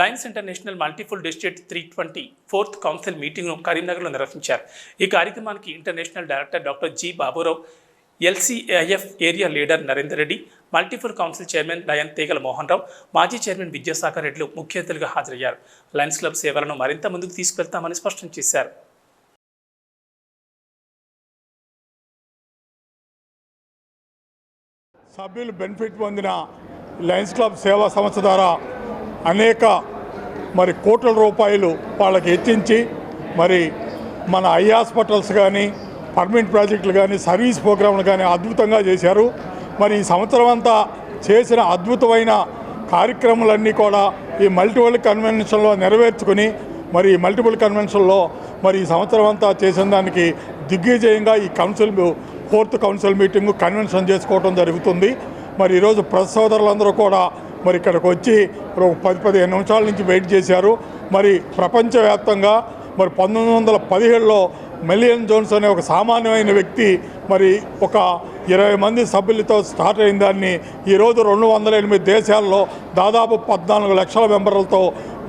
Lions International multiple district three twenty fourth council మీటింగ్ను కరీంనగర్లో నిర్వహించారు. ఈ కార్యక్రమానికి international director doctor G Baburao LCIF area leader Narender Reddy multiple council chairman Lion Teegala Mohan Rao మాజీ chairman Vidyasagar రెడ్డిలు ముఖ్య అతిథులుగా హాజరయ్యారు. లయన్స్ క్లబ్ సేవలను మరింత ముందుకు తీసుకెళ్తామని స్పష్టం చేశారు. సభ్యులు బెనిఫిట్ పొందిన లయన్స్ క్లబ్ సేవా సంస్థ ద్వారా అనేక మరి కోట్ల రూపాయలు వాళ్ళకి హెచ్చించి మరి మన ఐ హాస్పిటల్స్ కానీ పర్మనెంట్ ప్రాజెక్టులు కానీ సర్వీస్ ప్రోగ్రాంలు కానీ అద్భుతంగా చేశారు. మరి ఈ సంవత్సరం అంతా చేసిన అద్భుతమైన కార్యక్రమాలన్నీ కూడా ఈ మల్టిపుల్ కన్వెన్షన్లో నెరవేర్చుకుని మరి ఈ మల్టిపుల్ కన్వెన్షన్లో మరి ఈ సంవత్సరం అంతా చేసిన దానికి దిగ్విజయంగా ఈ council fourth council meeting convention చేసుకోవడం జరుగుతుంది. మరి ఈరోజు ప్రెస్ సోదరులందరూ కూడా మరి ఇక్కడికి వచ్చి పది పదిహేను నిమిషాల నుంచి వెయిట్ చేశారు. మరి ప్రపంచవ్యాప్తంగా మరి పంతొమ్మిది వందల పదిహేడులో మెలియన్ జోన్స్ అనే ఒక సామాన్యమైన వ్యక్తి మరి ఒక ఇరవై మంది సభ్యులతో స్టార్ట్ అయిన దాన్ని ఈరోజు రెండు వందల ఎనిమిది దేశాల్లో దాదాపు పద్నాలుగు లక్షల మెంబర్లతో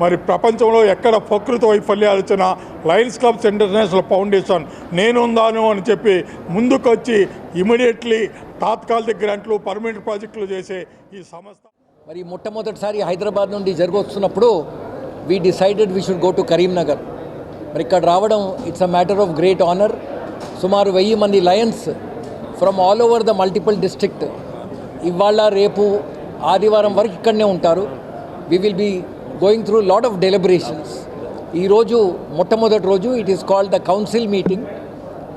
మరి ప్రపంచంలో ఎక్కడ ప్రకృతి వైఫల్యాలు వచ్చిన లయన్స్ క్లబ్స్ ఇంటర్నేషనల్ ఫౌండేషన్ నేనుందాను అని చెప్పి ముందుకొచ్చి ఇమీడియట్లీ తాత్కాలిక గ్రాంట్లు పర్మనెంట్ ప్రాజెక్టులు చేసే ఈ సంస్థ మరి మొట్టమొదటిసారి హైదరాబాద్ నుండి జరగొస్తున్నప్పుడు we decided we should go to Karimnagar మరి ఇక్కడ రావడం it's a matter of great honour సుమారు వెయ్యి మంది Lions from all over the multiple district ఇవాళ రేపు ఆదివారం వరకు ఇక్కడనే ఉంటారు. We will be going through lot of deliberations ఈరోజు మొట్టమొదటి రోజు it is called the council meeting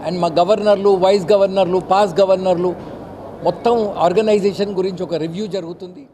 and మా గవర్నర్లు వైస్ గవర్నర్లు పాస్ గవర్నర్లు మొత్తం ఆర్గనైజేషన్ గురించి ఒక రివ్యూ జరుగుతుంది.